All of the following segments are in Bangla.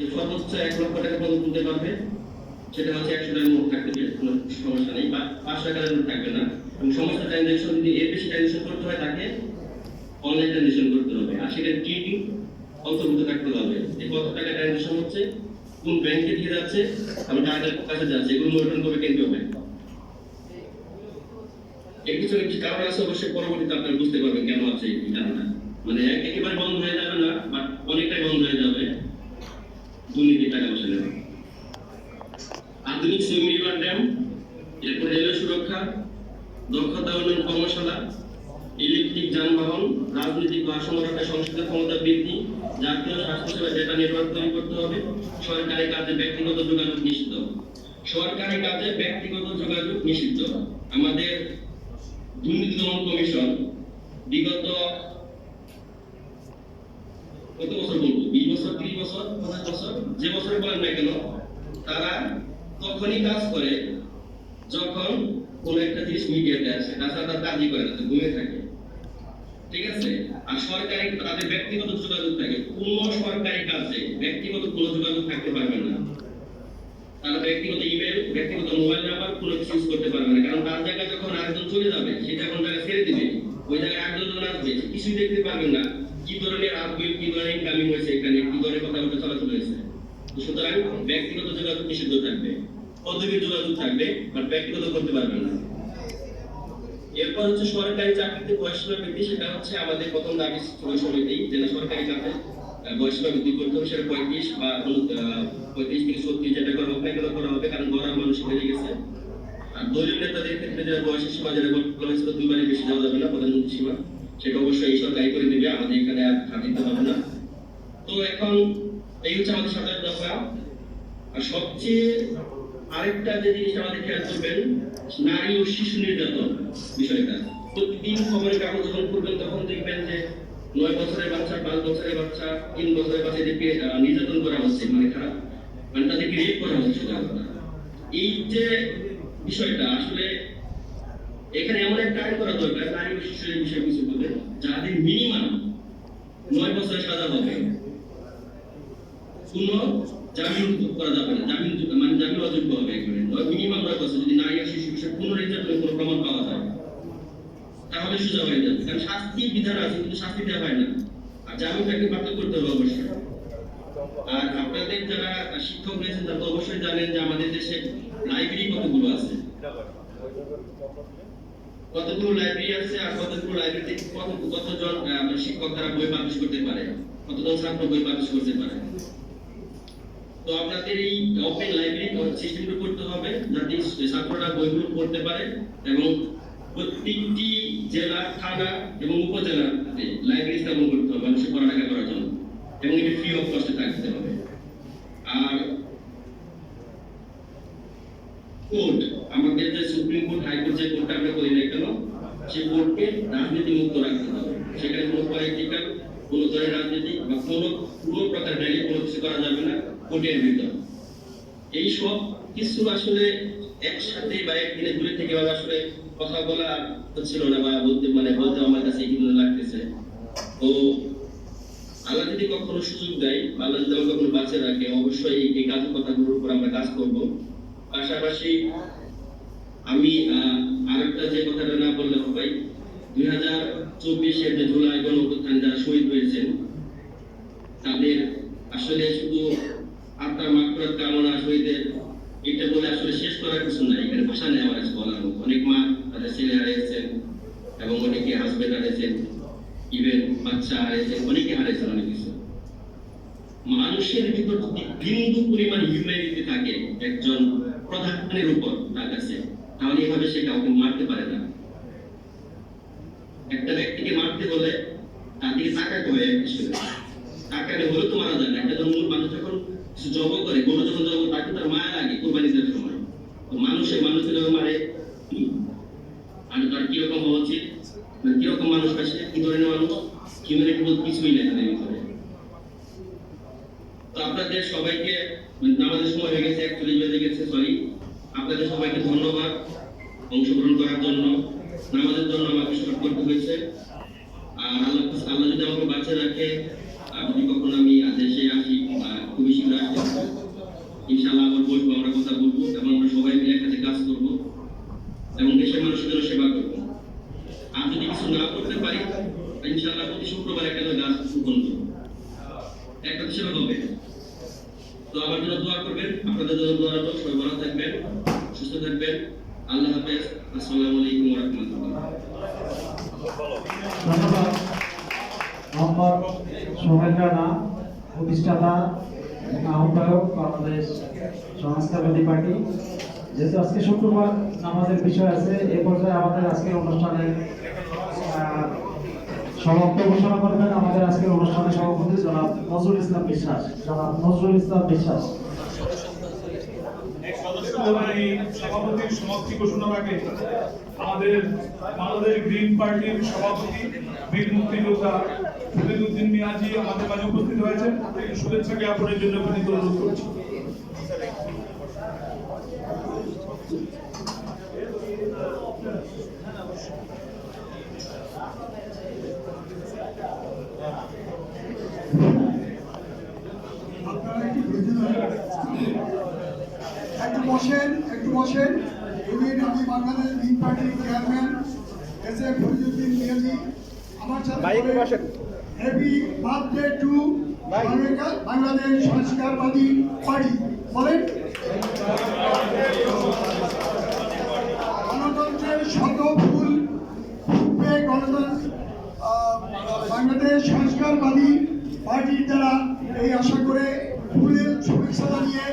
যে সর্বোচ্চ এক লক্ষ টাকা পর্যন্ত তুলতে পারবে, সেটা হচ্ছে একশো টাকার নোট থাকবে কোনো সমস্যা নেই, বা পাঁচশো টাকার নোট থাকবে না। এবং সমস্ত ট্রানজ্যাকশন যদি এর বেশি ট্রানজ্যাকশন করতে হয় তাকে অনলাইন ট্রানজ্যাকশন করতে হবে। আর সেটা টিটি অন্তর্ভুক্ত থাকতে হবে। যে কত টাকা ট্রানজ্যাকশন হচ্ছে, কোন ব্যাংকে দিয়ে যাচ্ছে এবং টাকার কাছে যাচ্ছে, এগুলো মনিটরিং করবে কেন্দ্রীয় ব্যাংক এর পিছনে কিছু কারণ আছে, অবশ্যই পরবর্তীতে আপনারা বুঝতে পারবেন কেন আছে এই কারণটা মানে একেবারে বন্ধ হয়ে যাবে না বাট অনেকটাই বন্ধ হয়ে যাবে। দুর্নীতি টাকা নেওয়া আধুনিক রিভার ড্যাম, এরপর রেলওয়ে সুরক্ষা, দক্ষতা উন্নয়ন কর্মশালা, ইলেকট্রিক যানবাহন, রাজনৈতিক ভারসাম্য রক্ষা সংসদীয় ক্ষমতা বৃদ্ধি, জাতীয় স্বাস্থ্যসেবা ডেটা নেটওয়ার্ক তৈরি করতে হবে, সরকারি কাজে ব্যক্তিগত যোগাযোগ নিষিদ্ধ সরকারি কাজে ব্যক্তিগত যোগাযোগ নিষিদ্ধ আমাদের দুর্নীতি দমন কমিশন বিগত কত বছর বলব? বিশ বছর ত্রিশ বছর পঞ্চাশ বছর? যে বছরে বলেন না কেন, তারা তখনই কাজ করে যখন কোন একটা জিনিস মিডিয়াতে আসে। তাছাড়া তার কাজই করে না ঘুমিয়ে থাকে। ঠিক আছে? আর সরকারি তাদের ব্যক্তিগত যোগাযোগ থাকে। কোন সরকারি কাজে ব্যক্তিগত কোনো যোগাযোগ থাকতে পারবে না। তারা ব্যক্তিগত ইমেল, ব্যক্তিগত মোবাইল নাম্বার কোনো কিছু ইউজ করতে পারবে না। কারণ তার জায়গায় যখন আরেকজন চলে যাবে সেটা এখন জায়গায় ছেড়ে দিবে, ওই জায়গায় আরেকজন আসবে কিছুই দেখতে পারবেন না। কি ধরনের আসবে কি ধরনের ইনকামিং হয়েছে এখানে? কি ধরনের কথাবার্তা চলাচল হয়েছে? সুতরাং ব্যক্তিগত যোগাযোগ নিষিদ্ধ থাকবে। পদবীর যোগাযোগ থাকবে বাট ব্যক্তিগত করতে পারবেন না। এরপর হচ্ছে সরকারি চাকরিতে বয়সীমা বৃদ্ধি, সেটা হচ্ছে আমাদের প্রথম দাবি সমিতি, যে সরকারি চাকরি বয়সীমা বৃদ্ধি করতে হবে, সেটা পঁয়ত্রিশ বা পঁয়ত্রিশ থেকে ছত্রিশ যেটা করা করা হবে, কারণ গড়ার মানুষ হয়ে গেছে। আর দলীয় নেতাদের ক্ষেত্রে যেটা বয়সের সীমা যেটা বলা বেশি যাওয়া যাবে না প্রধানমন্ত্রী সীমা। সেটা অবশ্যই সরকারি করে দেবে, আমাদের এখানে আর দিতে হবে না। তো এখন এই হচ্ছে আমাদের সরকারের দফা আর সবচেয়ে আরেকটা যে জিনিস আমাদের খেয়াল করবেন, নারী ও শিশু নির্যাতন বিষয়টা। প্রতিদিন খবরের কাগজ যখন পড়বেন তখন দেখবেন যে নয় বছরের বাচ্চা, পাঁচ বছরের বাচ্চা, তিন বছরের বাচ্চাদেরকে নির্যাতন করা হচ্ছে মানে খারাপ মানে তাদেরকে রেপ করা হচ্ছে এই যে বিষয়টা, আসলে এখানে এমন একটা আইন করা দরকার নারী ও শিশুর বিষয়ে কিছু বলতে যাদের মিনিমাম নয় বছরের সাজা হবে। কোনো জামিন করা যাবে না। জামিন মানে জামিন অযোগ্য হবে এখানে। মিনিমাম নয় বছর যদি নারী শিশু বিষয়ে নির্যাতনের কোনো প্রমাণ পাওয়া যায়। তাহলে সোজা হয়ে যাবে। কারণ শাস্তি বিধান আছে, কিন্তু শাস্তি দেওয়া হয় না। আর জামিনটাকে বাতিল করতে হবে অবশ্যই। আর আপনাদের যারা শিক্ষক রয়েছেন, তারা তো অবশ্যই জানেন যে আমাদের দেশে লাইব্রেরি কতগুলো আছে। কতগুলো লাইব্রেরি আছে আর কতগুলো লাইব্রেরিতে কত কতজন শিক্ষক তারা বই পাবলিশ করতে পারে? কতজন ছাত্র বই পাবলিশ করতে পারে? তো আপনাদের এই ওপেন লাইব্রেরি সিস্টেমটা করতে হবে যাতে ছাত্ররা বইগুলো পড়তে পারে এবং প্রত্যেকটি জেলা, থানা এবং উপজেলাতে লাইব্রেরি স্থাপন করতে হবে মানুষের পড়ালেখা করার জন্য এবং এটি ফ্রি অফ কস্টে থাকতে হবে। আর কোর্ট আমাদের যে সুপ্রিম কোর্ট হাইকোর্ট যে কোর্টটা আমরা করি না কেন সেই কোর্টকে রাজনীতি মুক্ত রাখতে হবে। সেখানে কোনো পলিটিক্যাল কোনো ধরনের রাজনীতি বা কোনো কোনো প্রকার র্যালি কোনো কিছু করা যাবে না কোর্টের ভিতর। এই সব কিছু আসলে একসাথে বা একদিনে দূরে থেকে ভাবে আসলে কথা বলা হচ্ছিল না বা বলতে মানে বলতে আমার কাছে এগুলো লাগতেছে। তো আল্লাহ যদি কখনো সুযোগ দেয় বা আল্লাহ যদি আমাকে কখনো বাঁচে রাখে, অবশ্যই এই- এই কাজ কথাগুলোর উপর আমরা কাজ করব। পাশাপাশি আমি আরেকটা যে কথাটা না বললে ভাই, দুই হাজার চব্বিশের যে জুলাই গণ অভ্যুত্থানে যারা শহীদ হয়েছেন, তাদের আসলে শুধু আত্মার মাকড়ার কামনা শহীদের, এটা বলে আসলে শেষ করার কিছু নাই, এখানে ভাষা নেই আমার বলার মতো। অনেক মা তাদের ছেলে হারিয়েছেন এবং অনেকে হাজবেন্ড হারিয়েছেন ইভেন বাচ্চা হারিয়েছেন, অনেকে হারিয়েছেন অনেক কিছু। মানুষের ভিতর যদি বিন্দু পরিমাণ হিউম্যানিটি থাকে, একজন প্রধানের উপর তার কাছে তাহলে এভাবে সে কাউকে মারতে পারে না। একটা ব্যক্তিকে মারতে হলে তার দিকে তাকাতে হয় আসলে তাকালে হলেও তো মারা যায় না। একটা জন্য মানুষ যখন জব করে গরু যখন জব তাকে তার মায়া লাগে কোরবানি দেওয়ার সময়। তো মানুষে মানুষের মারে আর তার কীরকম হওয়া উচিত? মানে কীরকম মানুষ আসে কি ধরনের মানুষ? হিউম্যানিটি বলতে কিছুই নেই তাদের ভিতরে। তো আপনাদের সবাইকে মানে আমাদের সময় হয়ে গেছে, একচল্লিশ বেজে গেছে সরি আপনাদের সবাইকে ধন্যবাদ অংশগ্রহণ করার জন্য, নামাজের জন্য আমাকে শর্ট করতে হয়েছে। আর আল্লাহ আল্লাহ যদি আমাকে বাঁচিয়ে রাখে যদি কখনো আমি দেশে আসি খুবই শীঘ্র আসতে ইনশাআল্লাহ আবার বসবো, আমরা কথা বলব, এবং আমরা সবাই মিলে একসাথে কাজ করব, এবং দেশের মানুষের সেবা করব আর যদি কিছু না করতে পারি ইনশাআল্লাহ প্রতি শুক্রবার একটা করে গাছ রোপণ করব একটা তো সেবা হবে তো আমার জন্য দোয়া করবেন আপনাদের জন্য দোয়া রাখব সবাই ভালো থাকবেন সুস্থ থাকবেন আল্লাহ হাফেজ আসসালামু আলাইকুম পার্টি। যেহেতু আজকে শুক্রবার আমাদের বিষয় আছে, এ পর্যায়ে আমাদের আজকের অনুষ্ঠানে সমাপ্ত ঘোষণা করবেন আমাদের আজকের অনুষ্ঠানের সভাপতি নজরুল ইসলাম বিশ্বাস। জনাব নজরুল ইসলাম বিশ্বাস। সদস্য সভাপতির সমাপ্তি ঘোষণার আগে আমাদের বাংলাদেশ গ্রিন পার্টির সভাপতি বীর মুক্তিযোদ্ধা ফরিদুদ্দিন মিয়াজি আমাদের মাঝে উপস্থিত হয়েছেন। শুভেচ্ছা জ্ঞাপনের জন্য বিনীত অনুরোধ করছি। আপনারা একটু বসেন একটু বসেন। এদিন আমি বাংলাদেশ গ্রিন পার্টির chairman S A Fariduddin Miyaji. আমার সাথে হ্যাপি বার্থডে টু বাংলাদেশ সংস্কারবাদী পার্টি বলেন গণতন্ত্রের শত ফুল ফুটবে গণতন্ত্র আহ, বাংলাদেশ সংস্কারবাদী পার্টির দ্বারা এই আশা করে ফুলের শুভেচ্ছা জানিয়ে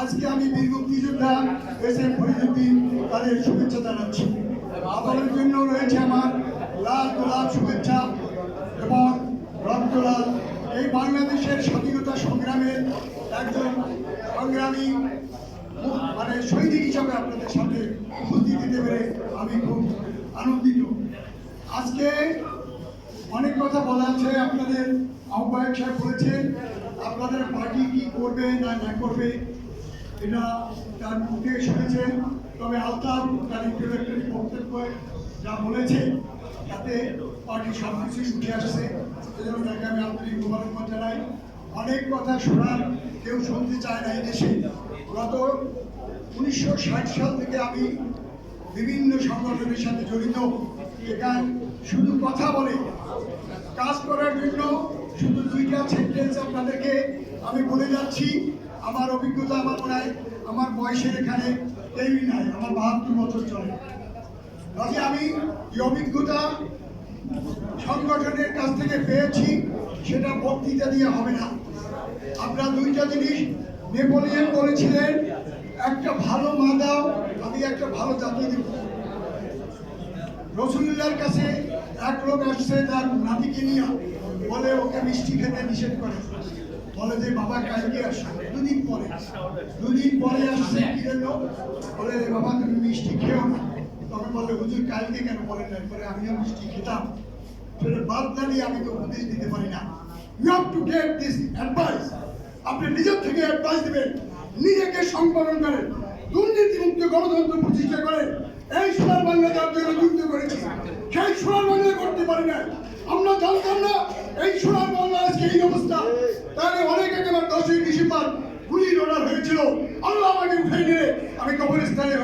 আজকে আমি বীর মুক্তিযোদ্ধা এস এম ফরিদুদ্দিন তাদের শুভেচ্ছা জানাচ্ছি। আপনাদের জন্য রয়েছে আমার লাল গোলাপ শুভেচ্ছা এবং রক্তলাল। এই বাংলাদেশের স্বাধীনতা সংগ্রামের একজন সংগ্রামী মানে সৈনিক হিসাবে আপনাদের সাথে উপস্থিত দিতে পেরে আমি খুব আনন্দিত। আজকে অনেক কথা বলা আছে, আপনাদের আহ্বায়ক সাহেব বলেছেন, আপনাদের পার্টি কি করবে না না করবে। এটা তার মুখে শুনেছেন তবে আলতাফ তার ইন্টালেক্টুয়ালি বক্তব্য যা বলেছে, তাতে পার্টি সব কিছুই উঠে আসছে। সেজন্য তাকে আমি আন্তরিক মোবারকবাদ জানাই। অনেক কথা শোনার কেউ শুনতে চায় না এই দেশে। গত উনিশশো ষাট সাল থেকে আমি বিভিন্ন সংগঠনের সাথে জড়িত। এখানে শুধু কথা বলে, কাজ করার জন্য শুধু দুইটা সেন্টেন্স আপনাদেরকে আমি বলে যাচ্ছি। আমার অভিজ্ঞতা আমার মনে হয় আমার বয়সের এখানে কেউই নাই, আমার বাহাত্তর বছর চলে। কাজে আমি এই অভিজ্ঞতা সংগঠনের কাছ থেকে পেয়েছি, সেটা বক্তৃতা দিয়ে হবে না। আমরা দুইটা জিনিস নেপোলিয়ন বলেছিলেন, একটা ভালো মা দাও আমি একটা ভালো জাতি দেব। রসুল্লার কাছে এক লোক আসছে তার নাতিকে নিয়ে। বলে ওকে মিষ্টি খেতে নিষেধ করে। বলে যে, বাবা, কালকে আসছে দুদিন পরে। দুদিন পরে আসছে, কি জন্য বলে বাবা, তুমি মিষ্টি খেও না। তখন বলে হুজুর, কালকে কেন বলেন না পরে আমিও মিষ্টি খেতাম। সেটা বাদ আমি তো উপদেশ দিতে পারি না। You have to this advice আপনি নিজের থেকে অ্যাডভাইস নিজেকে সংবরণ করেন। দুর্নীতি মুক্ত গণতন্ত্র প্রতিষ্ঠা করেন। এই সোনার বাংলা যার জন্য করেছি। সেই সোনার বাংলা করতে পারি না আমরা জানতাম না, এই সোনার বাংলা আজকে এই অবস্থা। তাহলে অনেক একেবারে দশই ডিসেম্বর গুলি রোডার হয়েছিল। আল্লাহ আমাকে উঠে নিয়ে, আমি কবরস্থানে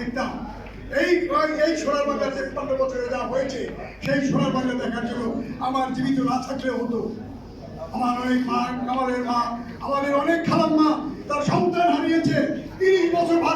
দেখতাম। এই এই সোনার বাংলা তেপ্পান্ন বছরে যা হয়েছে, সেই সোনার বাংলা দেখার জন্য আমার জীবিত না থাকলে হতো। আমার অনেক মা, আমাদের মা, আমাদের অনেক খালাম মা তার সন্তান হারিয়েছে। তিরিশ বছর